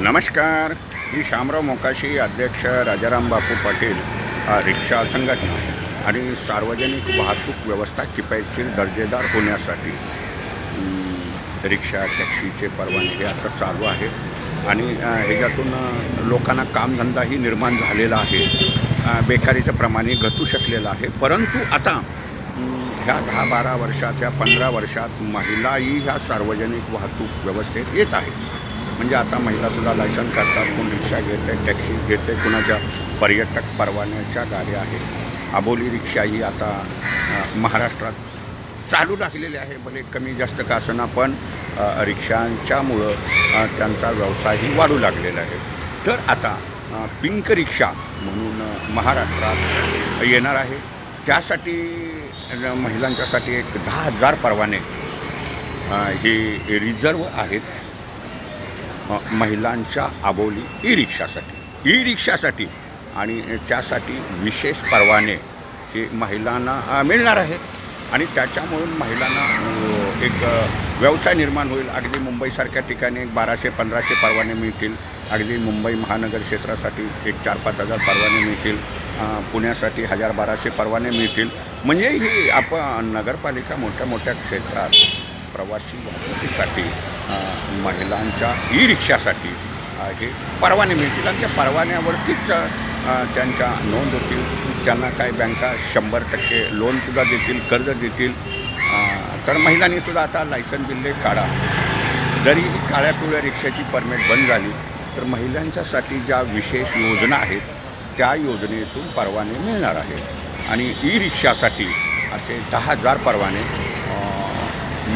नमस्कार. मी शामराव मोकाशी अध्यक्ष राजाराम बापू पाटील रिक्षा संघटना आणि सार्वजनिक वाहतूक व्यवस्था किफायतशीर दर्जेदार होण्यासाठी रिक्षा टॅक्सीचे परवाने हे आता चालू आहे आणि ह्याच्यातून लोकांना कामधंदाही निर्माण झालेला आहे. बेकारीचं प्रमाणही घटू शकलेलं आहे. परंतु आता ह्या दहा बारा वर्षात ह्या पंधरा वर्षात महिलाही ह्या सार्वजनिक वाहतूक व्यवस्थेत येत आहेत. म्हणजे आता महिलासुद्धा लायसन करतात कोण रिक्षा घेते टॅक्सी घेते कुणाच्या पर्यटक परवान्याच्या गाड्या आहेत. आबोली रिक्षा ही आता महाराष्ट्रात चालू लागलेली आहे भले कमी जास्त का असना पण रिक्षांच्यामुळं त्यांचा व्यवसायही वाढू लागलेला आहे. तर आता पिंक रिक्षा म्हणून महाराष्ट्रात येणार आहे. त्यासाठी महिलांच्यासाठी एक दहा हजार परवाने हे रिझर्व आहेत. महिलांच्या आबोली ई रिक्षासाठी ई रिक्षासाठी आणि त्यासाठी विशेष परवाने हे महिलांना मिळणार आहेत. आणि त्याच्यामुळून महिलांना एक व्यवसाय निर्माण होईल. अगदी मुंबईसारख्या ठिकाणी एक बाराशे पंधराशे परवाने मिळतील. अगदी मुंबई महानगर क्षेत्रासाठी एक चार पाच हजार परवाने मिळतील. पुण्यासाठी हजार बाराशे परवाने मिळतील. म्हणजे ही आपण नगरपालिका मोठ्या मोठ्या क्षेत्रात प्रवासी वाहतुकीसाठी महिलांच्या ई रिक्षासाठी हे परवाने मिळतील. आणि त्या परवान्यावरतीच त्यांच्या नोंद होतील. त्यांना काय बँका शंभर टक्के लोनसुद्धा देतील कर्ज देतील. तर महिलांनीसुद्धा आता लायसन बिल्ले काढा. जरी ही काळ्या पिवळ्या रिक्षाची परमिट बंद झाली तर महिलांच्यासाठी ज्या विशेष योजना आहेत त्या योजनेतून परवाने मिळणार आहेत. आणि ई रिक्षासाठी असे दहा हजार परवाने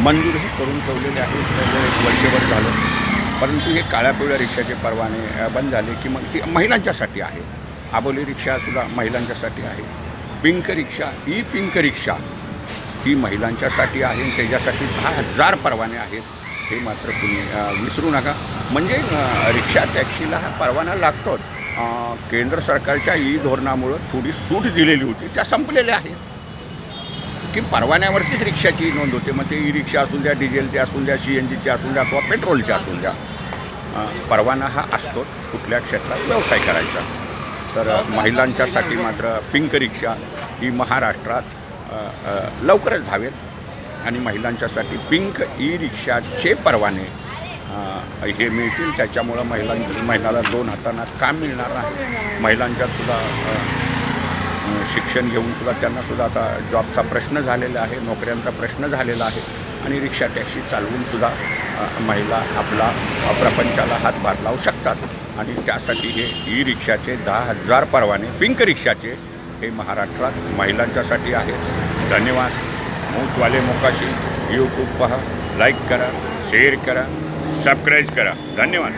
मंजूरही करून ठेवलेले आहेत. त्याचं एक वर्षभर झालं परंतु हे काळ्या पिवळ्या रिक्षाचे परवाने बंद झाले की मग ती महिलांच्यासाठी आहे. आबोली रिक्षासुद्धा महिलांच्यासाठी आहे. पिंक रिक्षा ई पिंक रिक्षा ही महिलांच्यासाठी आहे. आणि त्याच्यासाठी दहा हजार परवाने आहेत. हे मात्र तुम्ही विसरू नका. म्हणजे रिक्षा टॅक्सीला हा परवाना लागतोच. केंद्र सरकारच्या ई धोरणामुळं थोडी सूट दिलेली होती. त्या संपलेल्या आहेत. की परवान्यावरतीच रिक्षाची नोंद होते. मग ते ई रिक्षा असून द्या डिझेलचे असून द्या सी एन जीचे असून द्या किंवा पेट्रोलचे असून द्या. परवाना हा असतोच कुठल्या क्षेत्रात व्यवसाय करायचा. तर महिलांच्यासाठी मात्र पिंक रिक्षा ही महाराष्ट्रात लवकरच धावेल. आणि महिलांच्यासाठी पिंक ई रिक्षाचे परवाने हे मिळतील. त्याच्यामुळं महिलांच्या महिलाला दोन हातांना काम मिळणार आहे महिलांच्यात सुद्धा शिक्षण घेऊन सुद्धा आता जॉबचा प्रश्न झालेला आहे नोकऱ्यांचा प्रश्न झालेला आहे आणि रिक्षा टॅक्सी चालवूनसुद्धा महिला आपला प्रपंचाला हातभार लावू शकतात. आणि त्यासाठी हे ई रिक्षाचे दहा हजार परवाने पिंक रिक्षाचे हे महाराष्ट्रात महिलांच्यासाठी आहेत धन्यवाद. मूचवाले मोकाशी. यूट्यूब पहा लाईक करा शेअर करा सबस्क्राईब करा. धन्यवाद.